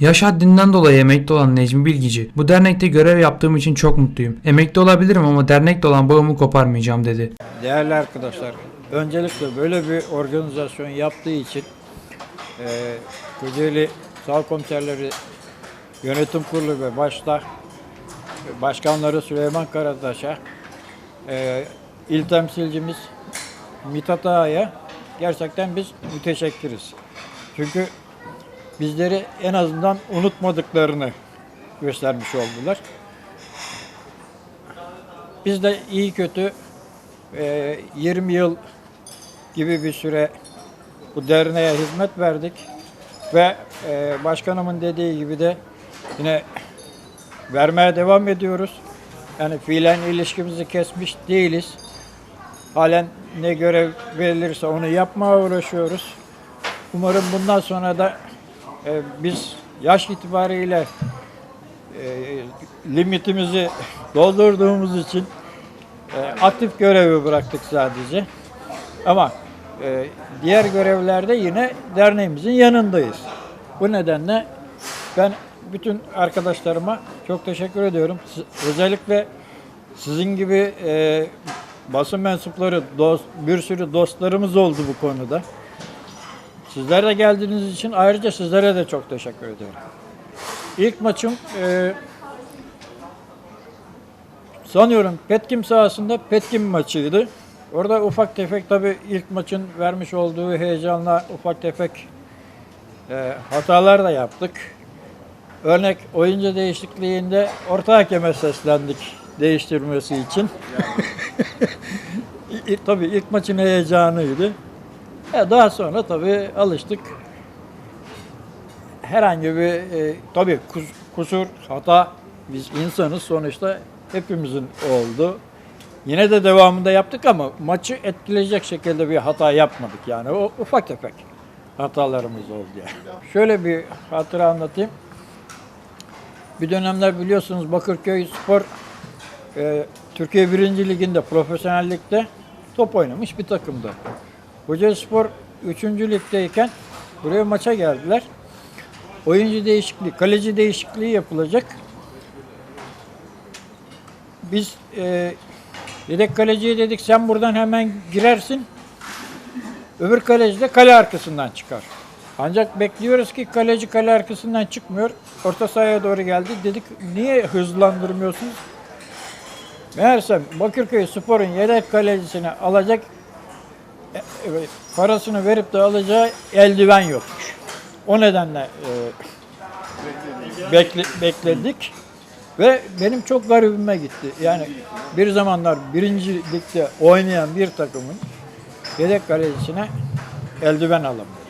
Yaş haddinden dolayı emekli olan Necmi Bilgici, bu dernekte görev yaptığım için çok mutluyum. Emekli olabilirim ama dernekle olan bağımı koparmayacağım dedi. Değerli arkadaşlar, öncelikle böyle bir organizasyon yaptığı için e, Kocaeli Sağ Komiserleri Yönetim Kurulu ve başta Başkanları Süleyman Karataş'a, e, il temsilcimiz Mithat Ağa'ya gerçekten biz müteşekkiriz. Çünkü bizleri en azından unutmadıklarını göstermiş oldular. Biz de iyi kötü e, 20 yıl gibi bir süre bu derneğe hizmet verdik ve e, başkanımın dediği gibi de yine vermeye devam ediyoruz. Yani fiilen ilişkimizi kesmiş değiliz. Halen ne görev verilirse onu yapmaya uğraşıyoruz. Umarım bundan sonra da e, biz yaş itibariyle e, limitimizi doldurduğumuz için e, aktif görevi bıraktık sadece. Ama e, diğer görevlerde yine derneğimizin yanındayız. Bu nedenle ben bütün arkadaşlarıma çok teşekkür ediyorum. Özellikle sizin gibi e, basın mensupları, dost, bir sürü dostlarımız oldu bu konuda. Sizler de geldiğiniz için ayrıca sizlere de çok teşekkür ediyorum. İlk maçım e, sanıyorum Petkim sahasında Petkim maçıydı. Orada ufak tefek tabii ilk maçın vermiş olduğu heyecanla ufak tefek e, hatalar da yaptık. Örnek oyuncu değişikliğinde orta hakeme seslendik değiştirmesi için. Tabii ilk maçın heyecanıydı. E, daha sonra tabii alıştık. Herhangi bir e, tabii kus- kusur, hata biz insanız sonuçta hepimizin oldu. Yine de devamında yaptık ama maçı etkileyecek şekilde bir hata yapmadık yani. O ufak tefek hatalarımız oldu yani. Şöyle bir hatıra anlatayım. Bir dönemler biliyorsunuz Bakırköy Spor e, Türkiye 1. Liginde profesyonellikte top oynamış bir takımdı. Kocaeli Spor 3. ligdeyken buraya maça geldiler. Oyuncu değişikliği, kaleci değişikliği yapılacak. Biz e, yedek kaleciye dedik sen buradan hemen girersin. Öbür kaleci de kale arkasından çıkar. Ancak bekliyoruz ki kaleci kale arkasından çıkmıyor. Orta sahaya doğru geldi. Dedik niye hızlandırmıyorsunuz? Meğersem Bakırköy Spor'un yedek kalecisini alacak parasını verip de alacağı eldiven yokmuş. O nedenle e, bekle- bekledik ve benim çok garibime gitti. Yani bir zamanlar birinci ligde oynayan bir takımın yedek kalecisine eldiven alamıyor.